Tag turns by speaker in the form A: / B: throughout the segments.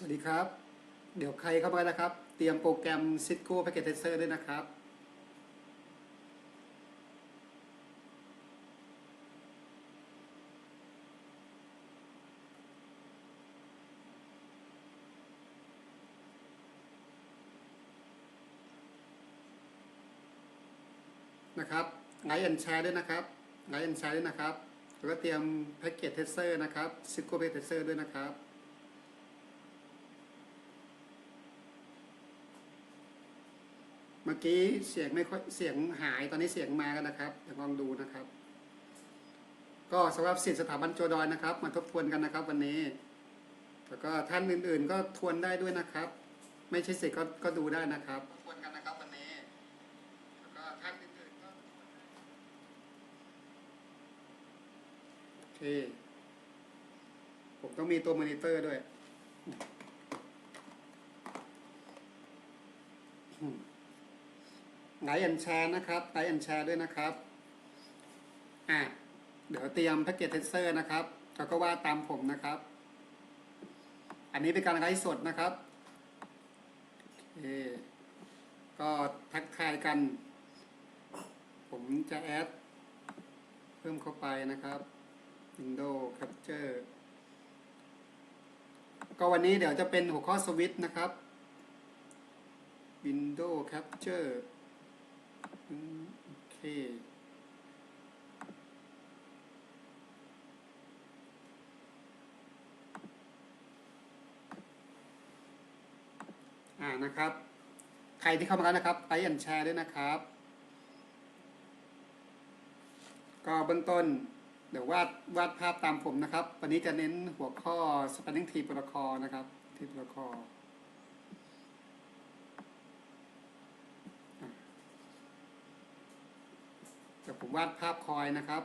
A: สวัสดีครับ เดี๋ยวใครเข้ามานะครับ เตรียมโปรแกรม Cisco Packet Tracer ด้วยนะครับ นะครับไลค์แอนแชร์ด้วยนะครับไลค์แอนแชร์ด้วยนะครับ แล้วก็เตรียมแพ็กเกจเทสเซอร์นะครับ Cisco Packet Tracer ด้วยนะครับ มื่อกี้เสียงไม่ค่อยเสียงหายตอนนี้เสียงมากันนะครับเดี๋ยวลองดูนะครับ ก็สำหรับสิทธิสถาบันโจดอยนะครับ มาทบทวนกันนะครับ วันนี้แล้วก็ท่านอื่นๆ ก็ทวนได้ด้วยนะครับ ไม่ใช่สิทธิ์ก็ก็ดูได้นะครับทวนกันนะครับวันนี้แล้วก็ท่านอื่นๆก็โอเคผมต้องมีตัวมอนิเตอร์ด้วย ไลค์แอนแชร์นะครับไลค์แอนแชร์ด้วยนะครับอะเดี๋ยวเตรียมแพ็กเกจเทสเซอร์นะครับแล้วก็ว่าตามผมนะครับ อันนี้เป็นการไลฟ์สดนะครับโอเคก็ทักทายกัน ผมจะแอด เพิ่มเข้าไปนะครับ Windows Capture ก็วันนี้เดี๋ยวจะเป็นหัวข้อสวิตช์นะครับ Windows Capture โอเคอ่านะครับ ใครที่เข้ามาแล้วนะครับไลค์แอนแชร์ด้วยนะครับ ก็เบื้องต้น เดี๋ยววาดวาดภาพตามผมนะครับ วันนี้จะเน้นหัวข้อ spanning tree protocol นะครับที่ protocol เดี๋ย วผมวาดภาพคอยนะครับ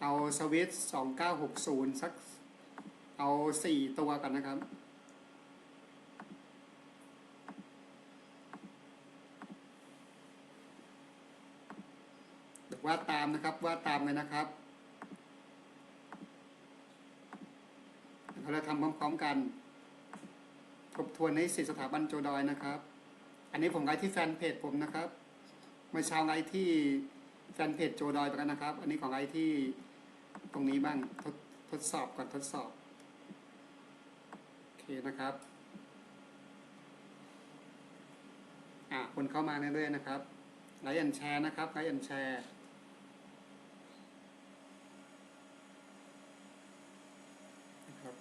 A: เอาสวิตช์2960 สัก เอา 4 ตัวกันนะครับ วาดตามนะครับ วาดตามเลยนะครับเราจะทำพร้อมๆกัน ทบทวนให้สิทธิสถาบันโจดอยนะครับ อันนี้ผมไลฟ์ที่แฟนเพจผมนะครับ เมื่อเช้าไลฟ์ที่ แฟนเพจโจดอยไปกันนะครับ อันนี้ของไลฟ์ที่ตรงนี้บ้างทดทดสอบก่อนทดสอบ โอเคนะครับ อะคนเข้ามาเรื่อยๆนะครับไลค์แอนแชร์นะครับไลค์แอนแชร์นะครับ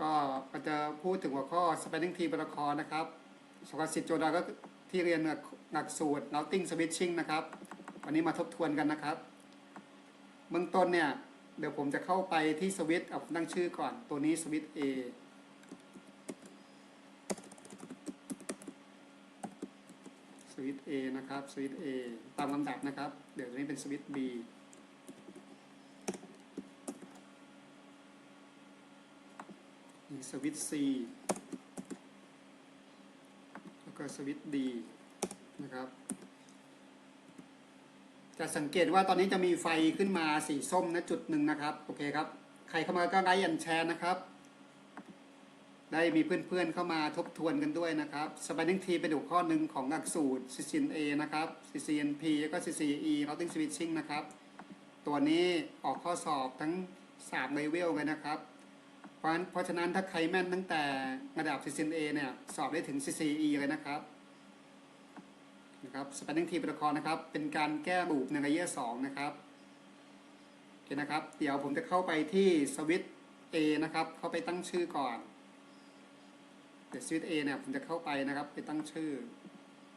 A: ก็ก็จะพูดถึงหัวข้อ spanning tree protocol นะครับสกสิทธิ์โจดาก็ ที่เรียนหลักสูตร routing switching นะครับ วันนี้มาทบทวนกันนะครับ เบื้องต้นเนี่ย เดี๋ยวผมจะเข้าไปที่สวิตช์เอาตั้งชื่อก่อน ตัวนี้สวิตช์ A สวิตช์ A นะครับสวิตช์ A ตามลำดับนะครับ เดี๋ยวตัวนี้เป็นสวิตช์ B สวิตช์ C ก็สวิตช์ D นะครับ จะสังเกตว่าตอนนี้จะมีไฟขึ้นมาสีส้มนะจุดหนึ่งนะครับ โอเคครับ ใครเข้ามาก็ไลค์อันแชร์นะครับ ได้มีเพื่อนๆเข้ามาทบทวนกันด้วยนะครับ Spanning Tree เป็นหัวข้อหนึ่งของหลักสูตร CCNA นะครับ CCNP แล้วก็ CCE Routing Switching นะครับ ตัวนี้ออกข้อสอบทั้ง3 level เลยนะครับ เพราะฉะนั้นเพราะฉะนั้นถ้าใครแม่นตั้งแต่ระดับ CCNA เนี่ยสอบได้ถึง CCE เลยนะครับนะครับ Spanning Tree Protocol นะครับ เป็นการแก้ลูปในระยะ2นะครับโอเคนะครับ เดี๋ยวผมจะเข้าไปที่สวิต A นะครับ เข้าไปตั้งชื่อก่อนเดี๋ยวสวิต A เนี่ยผมจะเข้าไปนะครับ ไปตั้งชื่อ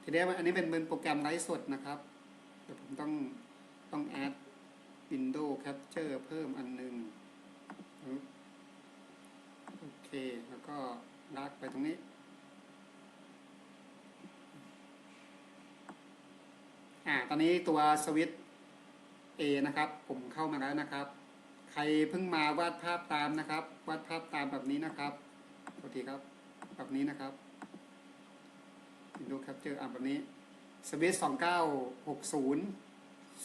A: ทีนี้อันนี้เป็นเป็นโปรแกรมไลฟ์สดนะครับเดี๋ยวผมต้องต้องแอด Windows Capture เพิ่มอันหนึงอ แล้วก็ลากไปตรงนี้ อ่า ตอนนี้ตัวสวิตช์ A นะครับ ผมเข้ามาแล้วนะครับ ใครเพิ่งมาวาดภาพตามนะครับ วาดภาพตามแบบนี้นะครับโทษทีครับ แบบนี้นะครับ Windows Capture อ่าแบบนี้สวิตช์2960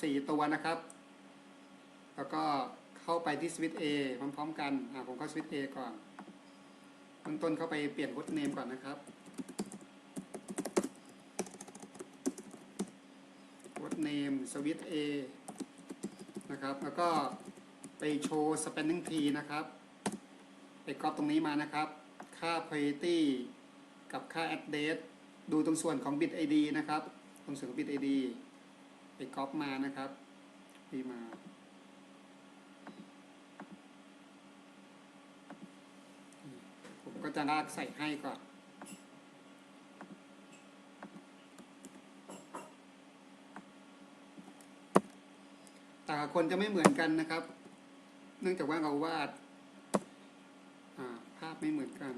A: 4ตัวนะครับ แล้วก็เข้าไปที่สวิตช์ A พร้อมๆ กันอ่าผมเข้าสวิตช์ A ก่อน บื้องต้นเข้าไปเปลี่ยน host name ก่อนนะครับ host name switch A นะครับ แล้วก็ไปโชว์ spanning tree นะครับ ไปก๊อปตรงนี้มานะครับ ค่า priority กับค่า address ดูตรงส่วนของ bit id นะครับ ตรงส่วนของ bit id ไปก๊อปมานะครับดีมา ผมก็จะลากใส่ให้ก่อนแต่ละคนจะไม่เหมือนกันนะครับ เนื่องจากว่าเราวาดภาพไม่เหมือนกัน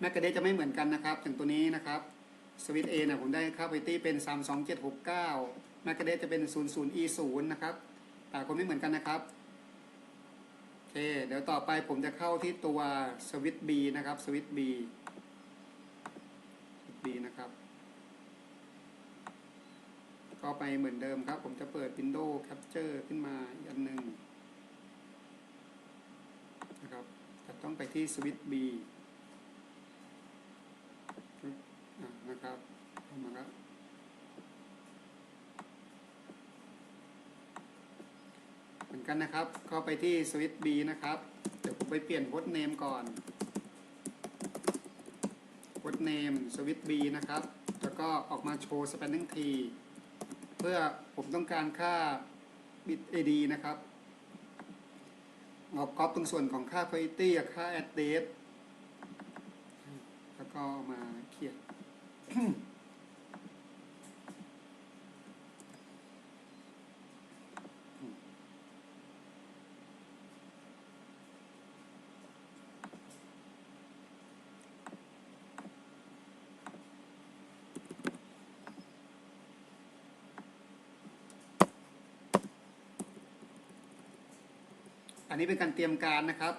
A: แมกกาเดจะไม่เหมือนกันนะครับอย่างตัวนี้นะครับสวิตเอเนี่ยผมได้ค่าไพตี้เป็น 32769แมกกาเดจะเป็น 00e0 นะครับแต่คนไม่เหมือนกันนะครับ เคเดี๋ยวต่อไปผมจะเข้าที่ตัวสวิตช์ B นะครับ สวิตช์ B B นะครับ ก็ไปเหมือนเดิมครับ ผมจะเปิด Windows Capture ขึ้นมาอันหนึ่งนะครับจะต้องไปที่สวิตช์ B นะครับเข้ามาครับเหมือน กันนะครับ เข้าไปที่สวิตช์ B นะครับ เดี๋ยวผมไปเปลี่ยน host name ก่อน host name สวิตช์ B นะครับ แล้วก็ออกมาโชว์ spanning tree เพื่อผมต้องการค่า bit id นะครับเอาก๊อปตรงส่วนของค่า quality กับค่า address แล้วก็มาเขียน อันนี้เป็นการเตรียมการนะครับ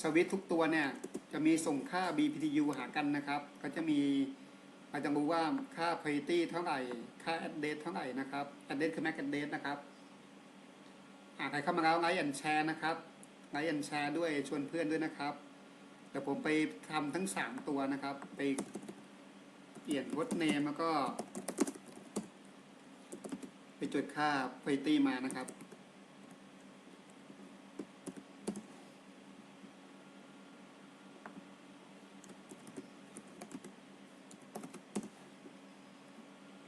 A: สวิตทุกตัวเนี่ยจะมีส่งค่า BPTU หากันนะครับ ก็จะมีเราจะรู้ว่าค่า priority เท่าไหร่ ค่า address เท่าไหร่นะครับ address คือ MAC address นะครับอ่าใครเข้ามาแล้วไลค์แอนแชร์นะครับไลค์แอนแชร์ด้วยชวนเพื่อนด้วยนะครับเดี๋ยวผมไปทำทั้ง 3 ตัวนะครับ ไปเปลี่ยน host name แล้วก็ ไปจดค่า priority มานะครับ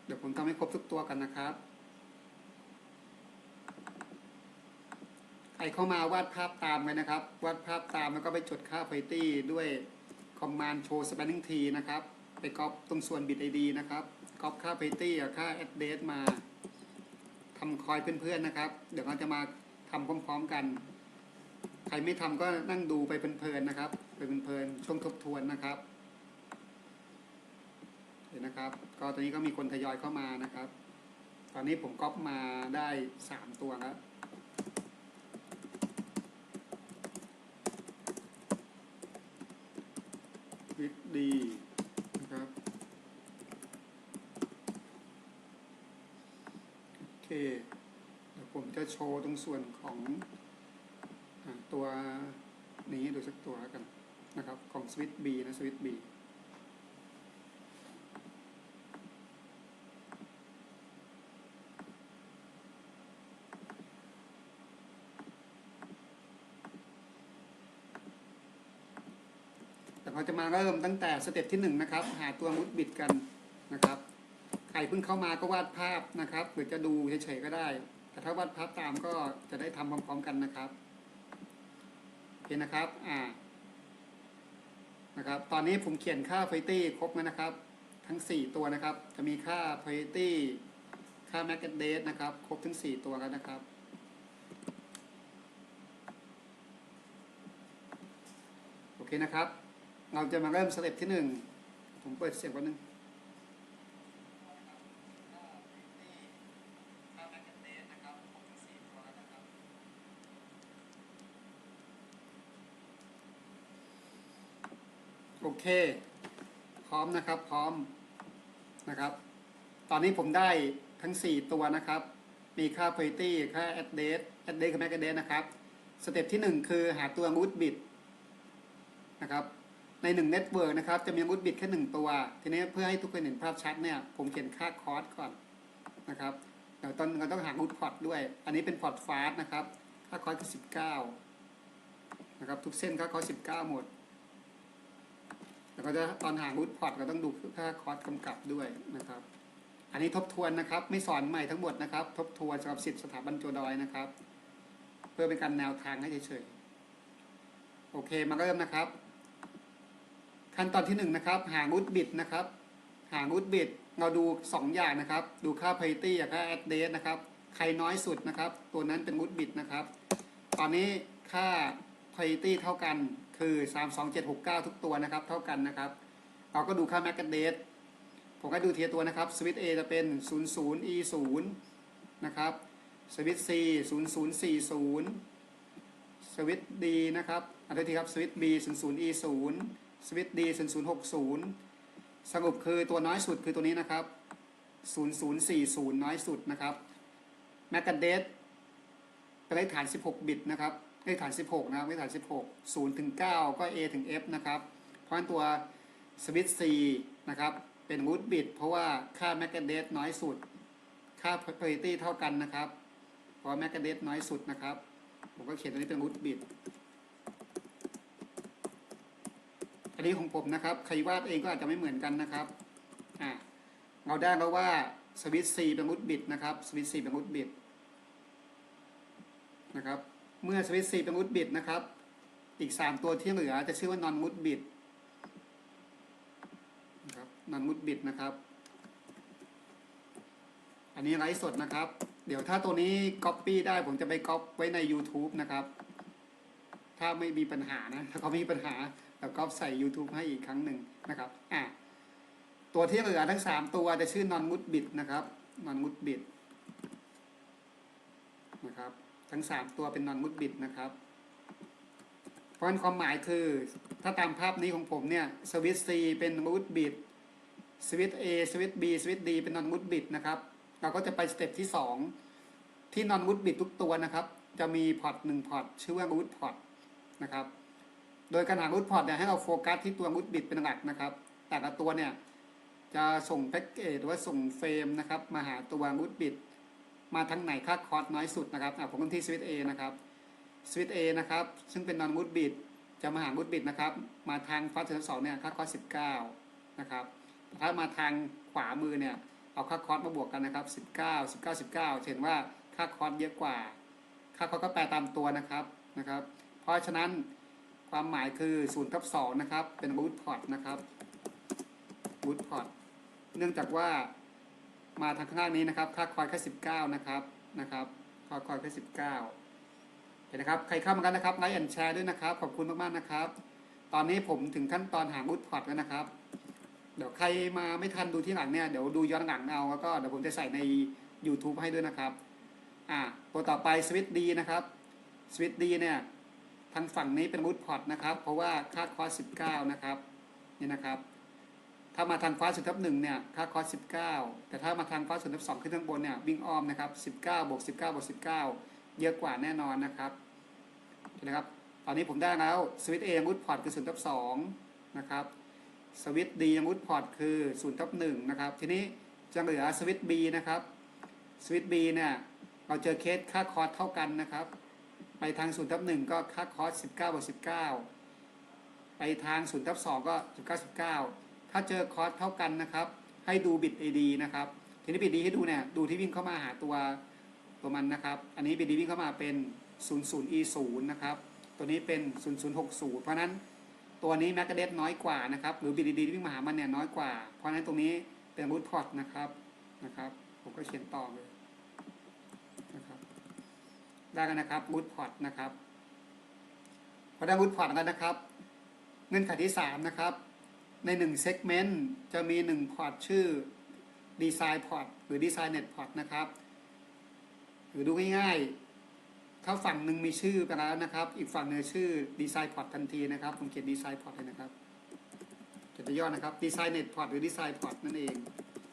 A: เดี๋ยวผมทำให้ ครบทุกตัวกันนะครับ ใครเข้ามาวาดภาพตามเลยนะครับ วาดภาพตามแล้วก็ไปจดค่า priority ด้วยคอมมานด์โชว์ spanning tree นะครับ ไปก๊อปตรงส่วน bit id นะครับ ก๊อปค่า priority กับค่า address มาทำคอยเพื่อนๆนะครับ เดี๋ยวเราจะมาทำพร้อม ๆกัน ใครไม่ทำก็นั่งดูไปเพลินๆนะครับ ไปเพลินๆช่วงทบทวนนะครับ ห็นนะครับ ก็ตอนนี้ก็มีคนทยอยเข้ามานะครับ ตอนนี้ผมก๊อปมาได้สามตัวแล้ววิดดีนะครับโอเคเดี๋ยวผมจะโชว์ตรงส่วนของอตัวนี้ดูสักตัวแล้วกันนะครับ ของสวิตบีนะสวิตบีแเราจะมาเริ่มตั้งแต่สเต็ปที่หนึ่งนะครับ หาตัวมุดบิดกันนะครับใครเพิ่งเข้ามาก็วาดภาพนะครับหรือจะดูเฉยๆก็ได้ แต่ถ้าวาดภาพตามก็จะได้ทำพร้อมๆกันนะครับโอเคนะครับอ่านะครับ ตอนนี้ผมเขียนค่า p r i o r i t y ครบแล้วนะครับ ทั้ง 4 ตัวนะครับ จะมีค่า p r i o r i t y ค่า m a c a d a t e นะครับ ครบทั้ง 4 ตัวแล้วนะครับโอเคนะครับ เราจะมาเริ่มสเต็ปที่1ผมเปิดเสียงก่อนนึงโอเค พร้อมนะครับ พร้อมนะครับ ตอนนี้ผมได้ทั้ง 4 ตัวนะครับ มีค่า priority ค่า address address กับ MAC address นะครับ สเต็ปที่ 1 คือหาตัว root bit นะครับ ในหนึ่งเน็ตเวิร์นะครับ จะมีมูดบิดแค่หนึ่งตัว ทีนี้เพื่อให้ทุกคนเห็นภาพชัดเนี่ยผมเขียนค่าคอร์สก่อนนะครับเดี๋ยวตอนเราต้องหามูดพอร์ตด้วย อันนี้เป็นพอร์ตฟาสนะครับ ค่าคอร์สคือสิบเก้านะครับทุกเส้นค่าคอร์สสิบเก้าหมดแล้วก็จะตอนหามูดพอร์ตก็ต้องดูค่าคอร์สกำกับด้วยนะครับ อันนี้ทบทวนนะครับ ไม่สอนใหม่ทั้งหมดนะครับ ทบทวนสำหรับสิทธิสถาบันโจดอยนะครับ เพื่อเป็นการแนวทางให้เฉยๆโอเคมาเริ่มนะครับ ขั้นตอนที่หนึ่งนะครับ หางูดบิดนะครับ หางูดบิดเราดูสองอย่างนะครับ ดูค่า parity กับค่า address นะครับ ใครน้อยสุดนะครับ ตัวนั้นเป็นงูดบิดนะครับ ตอนนี้ค่า parity เท่ากันคือ 32769 ทุกตัวนะครับ เท่ากันนะครับ เราก็ดูค่า MAC address ผมก็ดูเทียตัวนะครับ สวิตช์ A จะเป็น 00 E 0นะครับ สวิตช์ C 0040 สวิตช์ D นะครับอันทีครับ สวิตช์ B 00 E 0 สวิตช์ D 0060สรุปคือตัวน้อยสุดคือตัวนี้นะครับ0040น้อยสุดนะครับแมกกาเดสเป็นเลขฐาน16บิตนะครับเลขฐาน16นะครับเลขฐาน16 0ถึง9ก็ A ถึง F นะครับ เพราะฉะนั้นตัวสวิตช์ C นะครับเป็นรูทบิตเพราะว่าค่าแมกกาเดสน้อยสุด ค่า parity เท่ากันนะครับ เพราะแมกกาเดสน้อยสุดนะครับ ผมก็เขียนตัวนี้เป็นรูทบิต อันนี้ของผมนะครับ ใครวาดเองก็อาจจะไม่เหมือนกันนะครับอ่าเราได้แล้วว่าสวิตช์ C เป็นรูทบิตนะครับ สวิตช์ C เป็นรูทบิตนะครับ เมื่อสวิตช์ C เป็นรูทบิตนะครับ อีก 3 ตัวที่เหลือจะชื่อว่านอนมูดบิตนะครับนอนมูดบิตนะครับ อันนี้ไลฟ์สดนะครับ เดี๋ยวถ้าตัวนี้ Copy ได้ผมจะไปก๊อปไว้ใน YouTube นะครับ ถ้าไม่มีปัญหานะ ถ้าเขาไม่มีปัญหา เราก็ใส่ YouTube ให้อีกครั้งหนึ่งนะครับอะตัวที่เหลือทั้ง 3 ตัวจะชื่อนอนมุดบิดนะครับนอนมุดบิดนะครับ ทั้ง 3 ตัวเป็นนอนมุดบิดนะครับเพราะฉะนั้นความหมายคือ ถ้าตามภาพนี้ของผมเนี่ยสวิตช์ C เป็นมุดบิดสวิตช์ A สวิตช์ B สวิตช์ D เป็นนอนมุดบิดนะครับเราก็จะไปสเต็ปที่ 2 ที่นอนมุดบิดทุกตัวนะครับ จะมีพอร์ตหนึ่งพอร์ตชื่อว่ารูทพอร์ตนะครับ โดยการหารูทพอร์ตเนี่ยให้เราโฟกัสที่ตัวรูทบิตเป็นหลักนะครับ แต่ละตัวเนี่ยจะส่งแพ็กเกจหรือว่าส่งเฟรมนะครับมาหาตัวรูทบิตมาทางไหนค่าคอร์สน้อยสุดนะครับอะผมกันที่สวิตเอนะครับสวิตเอนะครับซึ่งเป็นนอนรูทบิตจะมาหารูทบิตนะครับมาทางฟาสต์สองเนี่ยค่าคอร์สสิบเก้านะครับถ้ามาทางขวามือเนี่ยเอาค่าคอร์สมาบวกกันนะครับสิบเก้าสิบเก้าสิบเก้าเห็นว่าค่าคอร์สเยอะกว่า ค่าคอร์สก็แปลตามตัวนะครับนะครับ เพราะฉะนั้น ความหมายคือ0ทับ2นะครับ เป็นรูทพอตนะครับรูทพอตเนื่องจากว่ามาทางข้างล่างนี้นะครับ ค่าคอยแค่19 นะครับนะครับค่าคอยแค่19เห็นนะครับ ใครเข้ามากันนะครับไลค์แอนแชร์ด้วยนะครับ ขอบคุณมากๆนะครับ ตอนนี้ผมถึงขั้นตอนหารูทพอตแล้วนะครับ เดี๋ยวใครมาไม่ทันดูที่หลังเนี่ยเดี๋ยวดูย้อนหลังเอาแล้วก็เดี๋ยวผมจะใส่ใน YouTube ให้ด้วยนะครับอ่าตัวต่อไปสวิตดีนะครับสวิตดีเนี่ย ทางฝั่งนี้เป็นรูทพอร์ตนะครับ เพราะว่าค่าคอร์ส19นะครับนี่นะครับ ถ้ามาทางฟ้าสุดทับหนึ่งเนี่ยค่าคอร์ส19แต่ถ้ามาทางฟ้าสุดทับสองขึ้นข้างบนเนี่ยวิ่งอ้อมนะครับ19บวก19บวก19เยอะกว่าแน่นอนนะครับเห็นไหมครับตอนนี้ผมได้แล้วสวิตเอยังรูทพอร์ตคือ0ทับ2นะครับสวิตดียังรูทพอร์ตคือ0ทับ1นะครับทีนี้จะเหลือสวิตบีนะครับสวิตบีเนี่ยเราเจอเคสค่าคอร์สเท่ากันนะครับ ไปทาง0ทับ1ก็ค่าคอร์ส19บวก19ไปทาง0ทับ2ก็19 19ถ้าเจอคอสเท่ากันนะครับ ให้ดูบิต AD นะครับ ทีนี้บิต AD ให้ดูเนี่ยดูที่วิ่งเข้ามาหาตัวตัวมันนะครับ อันนี้บิต AD วิ่งเข้ามาเป็น00 E 0นะครับตัวนี้เป็น0060เพราะฉะนั้นตัวนี้แมกกาเดสน้อยกว่านะครับ หรือบิต AD ที่วิ่งมาหามันเนี่ยน้อยกว่า เพราะฉะนั้นตรงนี้เป็นรูทพอร์ตนะครับนะครับ ผมก็เขียนต่อเลย ได้กันนะครับรูทพอร์ตนะครับพอได้รูทพอร์ตแล้วนะครับ เงื่อนไขที่ 3 นะครับ ใน1 segment จะมี 1 พอร์ตชื่อ design port หรือ design net port นะครับ หรือดูง่ายๆ ถ้าฝั่งหนึ่งมีชื่อไปแล้วนะครับ อีกฝั่งหนึ่งชื่อ design port ทันทีนะครับผมเขียน design port เลยนะครับเขียนย่อนะครับ design net port หรือ design port นั่นเอง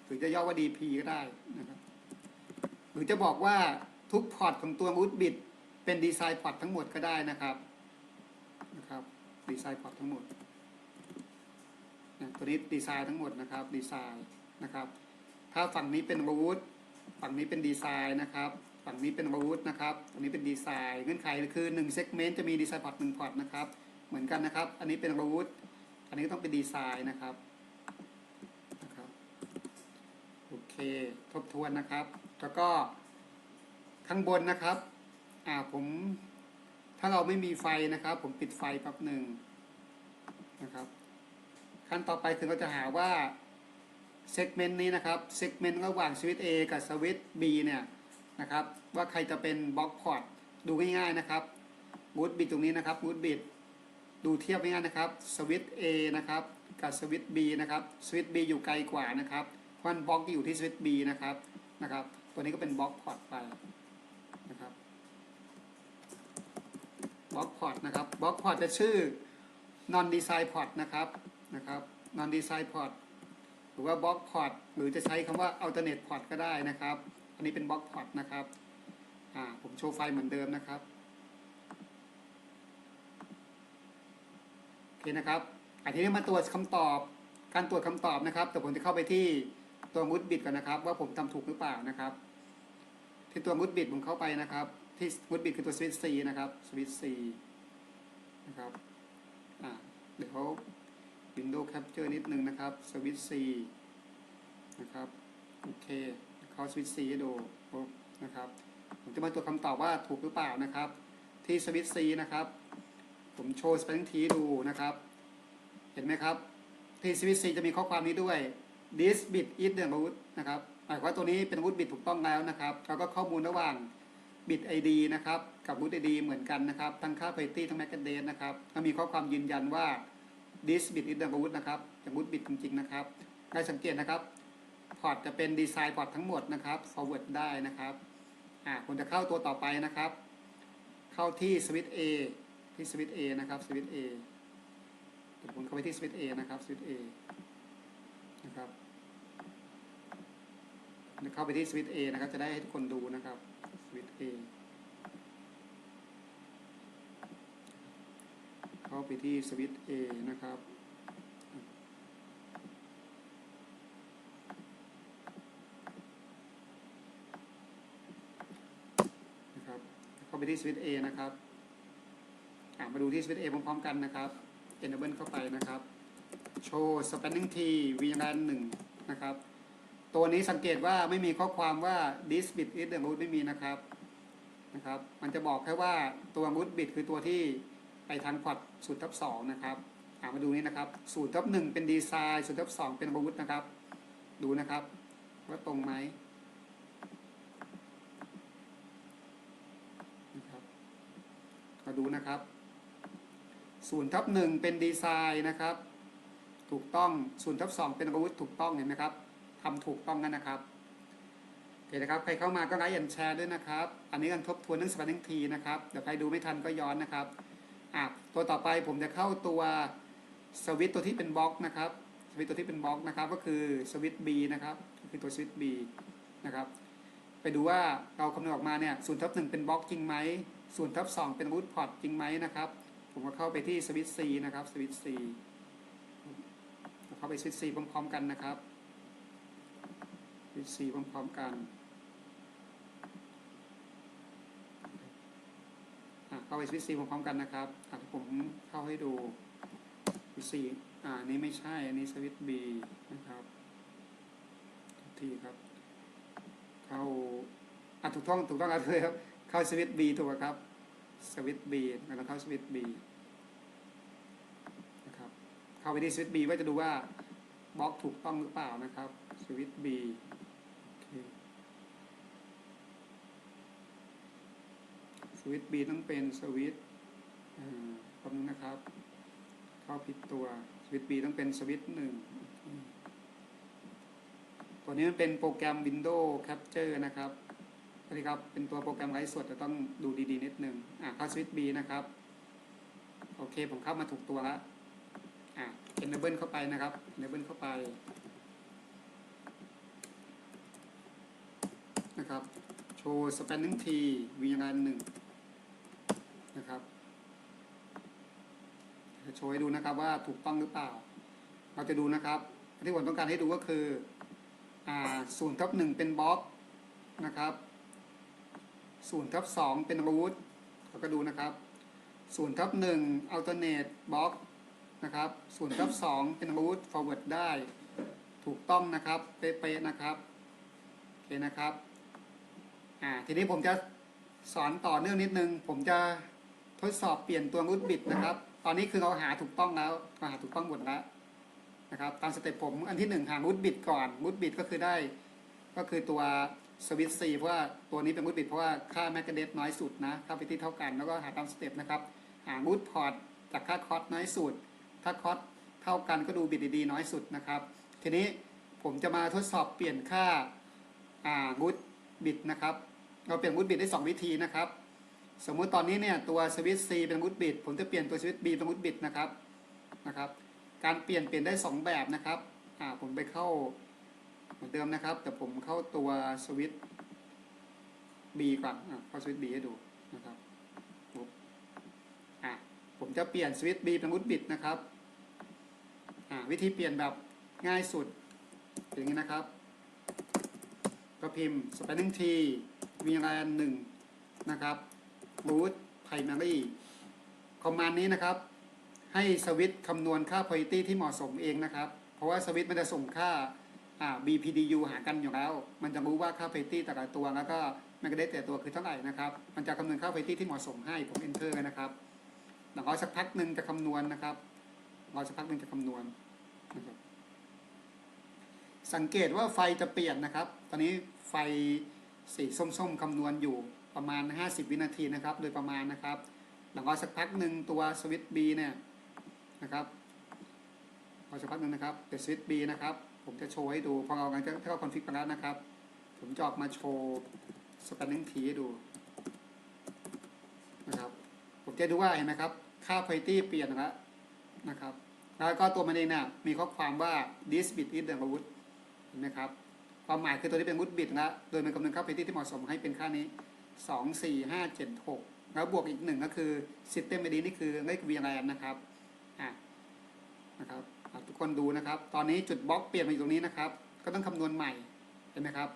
A: หรือจะย่อว่า DP ก็ได้นะครับ หรือจะบอกว่า ทุกพอร์ตของตัว root bit เป็น design port ทั้งหมดก็ได้นะครับนะครับดีไซน์พอร์ตทั้งหมดนะตัวนี้ดีไซน์ทั้งหมดนะครับดีไซน์นะครับ ถ้าฝั่งนี้เป็นรูทฝั่งนี้เป็นดีไซน์นะครับ ฝั่งนี้เป็นรูทนะครับฝั่งนี้เป็นดีไซน์เงื่อนไขคือ1 segment จะมีดีไซน์พอร์ต1พอร์ตนะครับ เหมือนกันนะครับ อันนี้เป็นรูทอันนี้ก็ต้องเป็นดีไซน์นะครับนะครับโอเคทบทวนนะครับ แล้วก็ ข้างบนนะครับ อ่าผมถ้าเราไม่มีไฟนะครับ ผมปิดไฟแป๊บหนึ่งนะครับ ขั้นต่อไปคือเราจะหาว่าเซกเมนต์นี้นะครับเซกเมนต์ระหว่างสวิตช์ A กับสวิตช์ B เนี่ยนะครับ ว่าใครจะเป็นบล็อกพอร์ตดูง่ายๆนะครับบูตบิตตรงนี้นะครับบูตบิตดูเทียบง่ายๆนะครับสวิตช์ A นะครับกับสวิตช์ B นะครับสวิตช์ B อยู่ไกลกว่านะครับเพราะบล็อกอยู่ที่สวิตช์ B นะครับนะครับ ตัวนี้ก็เป็นบล็อกพอร์ตไปนะครับ บล็อกพอร์ตนะครับบล็อกพอร์ตจะชื่อ non design port นะครับนะครับ non design port หรือว่า block port หรือจะใช้คำว่า alternate port ก็ได้นะครับ อันนี้เป็น block port นะครับอ่าผมโชว์ไฟล์เหมือนเดิมนะครับโอเคนะครับอันทีนี้มาตรวจคำตอบการตรวจคำตอบนะครับ แต่ผมจะเข้าไปที่ตัวมุดบิดก่อนนะครับ ว่าผมทำถูกหรือเปล่านะครับ ที่ตัวมุดบิดผมเข้าไปนะครับ ที่มุดบิดคือตัวสวิตช์ C นะครับสวิตช์ C นะครับอ่าเดี๋ยว Windows Capture นิดนึงนะครับสวิตช์ C นะครับโอเคเขาสวิตช์ C ให้ดูปุ๊บนะครับผมจะมาตรวจคำตอบว่าถูกหรือเปล่านะครับ ที่สวิตช์ C นะครับ ผมโชว์ spelling t ดูนะครับ เห็นไหมครับ ที่สวิตช์ C จะมีข้อความนี้ด้วย this bit is the root นะครับหมายความว่าตัวนี้เป็น root bit ถูกต้องแล้วนะครับแล้วก็ข้อมูลระหว่าง bit id นะครับกับ root id เหมือนกันนะครับทั้งค่า parity ทั้ง MAC address นะครับแล้วมีข้อความยืนยันว่า this bit is the root นะครับจาก root bit จริงๆนะครับได้สังเกตนะครับพอร์ตจะเป็นดีไซน์พอร์ตทั้งหมดนะครับ forward ได้นะครับอ่าผมจะเข้าตัวต่อไปนะครับ เข้าที่สวิตช์ A ที่สวิตช์ A นะครับสวิตช์ A เดี๋ยวผมเข้าไปที่สวิตช์ A นะครับสวิตช์ A นะครับเดี๋ยวเข้าไปที่สวิตช์ A นะครับจะได้ให้ทุกคนดูนะครับ วิตช์ A เข้าไปที่สวิตช์ A นะครับ นะครับ เข้าไปที่สวิตช์ A นะครับอะมาดูที่สวิตช์ A พร้อมๆกันนะครับ enable เข้าไปนะครับโชว์ spanning t VLAN 1นะครับ ตัวนี้สังเกตว่าไม่มีข้อความว่า this bit is the root ไม่มีนะครับนะครับ มันจะบอกแค่ว่าตัว root bit คือตัวที่ไปทางพอร์ตศูนย์ทับสองนะครับามาดูนี่นะครับศูนย์ทับหนึ่งเป็นดีไซน์ศูนย์ทับสองเป็น root นะครับ ดูนะครับ ว่าตรงไหมนะครับมาดูนะครับศูนย์ทับหนึ่งเป็นดีไซน์นะครับ ถูกต้องศูนย์ทับสองเป็น root ถูกต้องเห็นไหมครับ ทำถูกต้องกันนะครับโอเคนะครับใครเข้ามาก็ไลค์แชร์ด้วยนะครับ อันนี้กันทบทวนเรื่องสปาร์ติ้งทีนะครับเดี๋ยวใครดูไม่ทันก็ย้อนนะครับอะตัวต่อไปผมจะเข้าตัวสวิตตัวที่เป็นบล็อกนะครับสวิตตัวที่เป็นบล็อกนะครับก็คือสวิต B นะครับก็คือตัวสวิต B นะครับไปดูว่าเราคำนวณออกมาเนี่ยศูนย์ทับหนึ่งเป็นบล็อกจริงไหมศูนย์ทับสองเป็นรูทพอร์ตจริงไหมนะครับ ผมก็เข้าไปที่สวิตช์ C นะครับสวิตช์ C เข้าไปสวิตช์ C พร้อมๆกันนะครับ สวิตช์พร้อมๆกันเข้าไปสวิตช์พร้อมๆกันนะครับอะผมเข้าให้ดูสวิตช์อ่าอันนี้ไม่ใช่ อันนี้สวิตช์ B นะครับทีครับ เข้าอะถูกต้องถูกต้องครับเลยครับ เข้าสวิตช์ B ถูกไหมครับ สวิตช์ B แล้วเข้าสวิตช์ B นะครับ เข้าไปที่สวิตช์ B ว่าจะดูว่าบล็อกถูกต้องหรือเปล่านะครับ สวิตช์ B โอเค สวิตช์ B ต้องเป็นสวิตช์อ่าแป๊บนึงนะครับ เข้าผิดตัวสวิตช์ B ต้องเป็นสวิตหนึ่งตัวนี้มันเป็นโปรแกรม Windows Capture นะครับสวัสดีครับ เป็นตัวโปรแกรมไลฟ์สดจะต้องดูดีๆนิดนึงอ่าเข้าสวิตช์ B นะครับ โอเคผมเข้ามาถูกตัวแล้วอ่า enable เข้าไปนะครับ enable เข้าไปนะครับ โชว์ spanning t VLAN หนึ่ง นะครับโอเคจะโชว์ให้ดูนะครับว่าถูกต้องหรือเปล่า เราจะดูนะครับ ที่ผมต้องการให้ดูก็คืออ่าศูนย์ทับหนึ่งเป็นบล็อกนะครับศูนย์ทับสองเป็นรูทเราก็ดูนะครับศูนย์ทับหนึ่งอัลเทอร์เนทบล็อกนะครับศูนย์ทับสองเป็นรูทฟอร์เวิร์ดได้ ถูกต้องนะครับ เป๊ะๆนะครับโอเคนะครับ อ่า ทีนี้ผมจะสอนต่อเนื่องนิดนึง ผมจะ ทดสอบเปลี่ยนตัวรูทบิตนะครับ ตอนนี้คือเราหาถูกต้องแล้วเราหาถูกต้องหมดแล้วนะครับ ตามสเต็ปผมอันที่หนึ่งหารูทบิตก่อนรูทบิตก็คือได้ ก็คือตัวสวิตซีเพราะว่าตัวนี้เป็นรูทบิตเพราะว่าค่าแมกเดตน้อยสุดนะค่าฟิตี้เท่ากันแล้วก็หาตามสเต็ปนะครับ หารูทพอร์ตจากค่าคอสน้อยสุด ถ้าคอสเท่ากันก็ดูบิตดีๆน้อยสุดนะครับ ทีนี้ผมจะมาทดสอบเปลี่ยนค่าอ่ารูทบิตนะครับ เราเปลี่ยนรูทบิตได้ 2 วิธีนะครับ สมมุติตอนนี้เนี่ยตัวสวิตซีเป็นรูทบิตผมจะเปลี่ยนตัวสวิตบีเป็นรูทบิตนะครับนะครับ การเปลี่ยนเปลี่ยนได้ 2 แบบนะครับอ่าผมไปเข้าเหมือนเดิมนะครับ แต่ผมเข้าตัวสวิตช์ B ก่อนอ่าเข้าสวิตช์ B ให้ดูนะครับปุ๊บอ่าผมจะเปลี่ยนสวิตช์ B เป็นรูทบิตนะครับอ่าวิธีเปลี่ยนแบบง่ายสุดเป็นอย่างนี้นะครับก็พิมพ์ spelling t vlan 1นะครับ root primary คอมมานด์นี้นะครับ ให้สวิตช์คำนวณค่า quality ที่เหมาะสมเองนะครับ เพราะว่าสวิตช์มันจะส่งค่า BPDU หากันอยู่แล้ว มันจะรู้ว่าค่า quality แต่ละตัวแล้วก็มันก็ได้แต่ตัวคือเท่าไหร่นะครับ มันจะคำนวณค่า quality ที่เหมาะสมให้ผม enter เลยนะครับหลังรอสักพักหนึ่งจะคำนวณนะครับรอสักพักหนึ่งจะคำนวณนะครับสังเกตว่าไฟจะเปลี่ยนนะครับ ตอนนี้ไฟสีส้มๆคำนวณอยู่ ประมาณ 50 วินาทีนะครับโดยประมาณนะครับหลังรอสักพักหนึ่งตัวสวิตช์ B เนี่ยนะครับรอสักพักหนึ่งนะครับเดี๋ยวสวิตช์ B นะครับ ผมจะโชว์ให้ดูพอเรากำลังจะเข้าคอนฟิกไปแล้วนะครับ ผมจะออกมาโชว์สแปนนิ่งทีให้ดูนะครับ ผมจะดูว่าเห็นไหมครับ ค่า quality เปลี่ยนแล้วนะครับแล้วก็ตัวมันเองเนี่ยมีข้อความว่า this bit is the root เห็นไหมครับ ความหมายคือตัวนี้เป็น root bit นะโดยมันกำหนดค่า quality ที่เหมาะสมให้เป็นค่านี้ 2 4 5 7 6แล้วบวกอีกหนึ่งก็คือ system ID นี่คือเลข VLAN นะครับอะนะครับทุกคนดูนะครับ ตอนนี้จุดบล็อกเปลี่ยนมาอยู่ตรงนี้นะครับ ก็ต้องคำนวณใหม่เห็นไหมครับ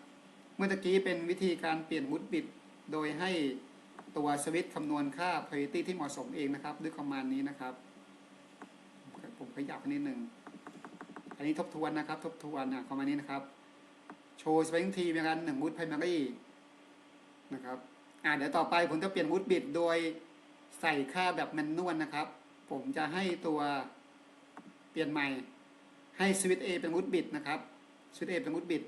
A: เมื่อตะกี้เป็นวิธีการเปลี่ยน root bit โดยให้ตัวสวิตช์คำนวณค่า parity ที่เหมาะสมเองนะครับ ด้วยคอมมานด์นี้นะครับ ผมขยับนิดหนึ่งอันนี้ทบทวนนะครับ ทบทวนอะคอมมานด์นี้นะครับ โชว์สเปงทีเป็นการหนึ่ง root primary นะครับอ่าเดี๋ยวต่อไปผมจะเปลี่ยน root bit โดยใส่ค่าแบบแมนนวลนะครับ ผมจะให้ตัวเปลี่ยนใหม่ให้สวิต A เป็น root bit นะครับสวิต A เป็น root bit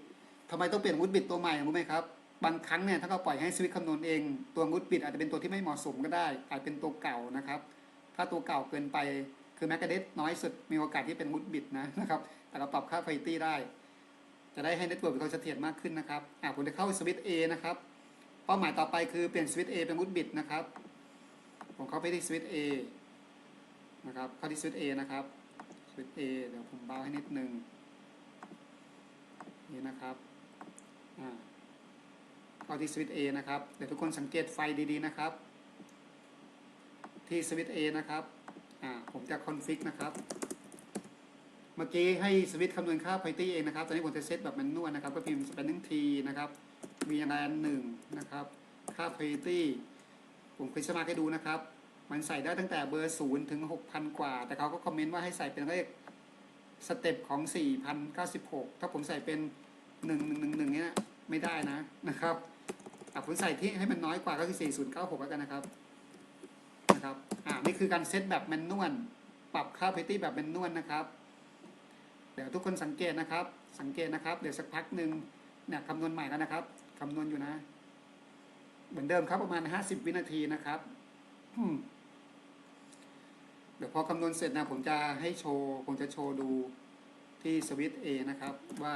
A: ทำไมต้องเปลี่ยน root bit ตัวใหม่รู้ไหมครับบางครั้งเนี่ยถ้าเราปล่อยให้สวิตคำนวณเอง ตัว root bit อาจจะเป็นตัวที่ไม่เหมาะสมก็ได้ อาจเป็นตัวเก่านะครับ ถ้าตัวเก่าเกินไปคือแมกกาเดตน้อยสุดมีโอกาสที่เป็น root bit นะนะครับแต่เราปรับค่า quality ได้ จะได้ให้เน็ตเวิร์กเขาเสถียรมากขึ้นนะครับอ่าผมจะเข้าสวิต A นะครับ เป้าหมายต่อไปคือเปลี่ยนสวิตช์ A เป็น root bit นะครับ ผมเข้าไปที่สวิตช์ A นะครับ เข้าที่สวิตช์ A นะครับ สวิตช์ A เดี๋ยวผมเบาให้นิดนึง นี่นะครับ อ่าเข้าที่สวิตช์ A นะครับ เดี๋ยวทุกคนสังเกตไฟดีๆนะครับ ที่สวิตช์ A นะครับ อ่า ผมจะคอนฟิกนะครับ เมื่อกี้ให้สวิตช์คำนวณค่า quality เองนะครับ ตอนนี้ผมจะเซตแบบแมนนวลนะครับ ก็พิมพ์ spending t นะครับ มีแรงหนึ่งนะครับ ค่า quality ผมเคยสมัครให้ดูนะครับ มันใส่ได้ตั้งแต่เบอร์ศูนย์ถึงหกพันกว่า แต่เขาก็คอมเมนต์ว่าให้ใส่เป็นเลขสเต็ปของสี่พันเก้าสิบหกถ้าผมใส่เป็นหนึ่งหนึ่งหนึ่งหนึ่งเนี้ยไม่ได้นะนะครับแต่ผมใส่ที่ให้มันน้อยกว่าก็คือสี่ศูนย์เก้าหกแล้วกันนะครับนะครับอ่านี่คือการเซตแบบแมนนวลปรับค่า quality แบบแมนนวลนะครับเดี๋ยวทุกคนสังเกตนะครับ สังเกตนะครับ เดี๋ยวสักพักหนึ่งเนี่ยคำนวณใหม่แล้วนะครับ คำนวณอยู่นะ เหมือนเดิมครับประมาณ50วินาทีนะครับอืมเดี๋ยวพอคำนวณเสร็จนะ ผมจะให้โชว์ ผมจะโชว์ดูที่สวิตช์ A นะครับ ว่า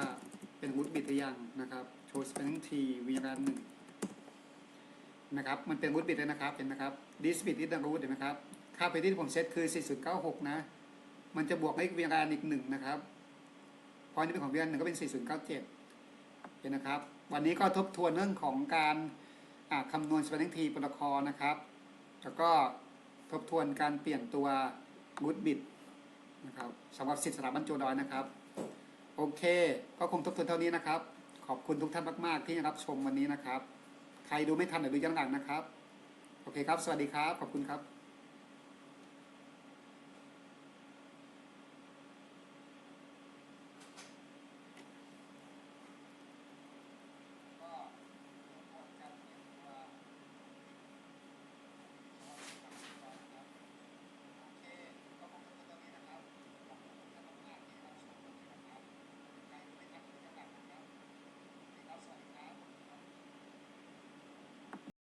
A: เป็นวูดบิดหรือยังนะครับ โชว์สเปนทีวีรันหนึ่งนะครับ มันเป็นวูดบิดเลยนะครับ เห็นไหมครับดิสบิดที่ดังรูดเห็นไหมครับ ค่าไปที่ผมเซตคือ4096 นะ มันจะบวกเลขวีรันอีกหนึ่งนะครับเพราะอันนี้เป็นของวีรันหนึ่งก็เป็น4097เห็ นนะครับ วันนี้ก็ทบทวนเรื่องของการคำนวณสเปนทีโปรคอนะครับ แล้วก็ทบทวนการเปลี่ยนตัวกูดบิดนะครับสำหรับสิทธิสถาบันโจดอยนะครับ โอเค ก็คงทบทวนเท่านี้นะครับ ขอบคุณทุกท่านมาก ๆ ที่รับชมวันนี้นะครับ ใครดูไม่ทันหรือดูย้อนหลังนะครับ โอเคครับ สวัสดีครับ ขอบคุณครับ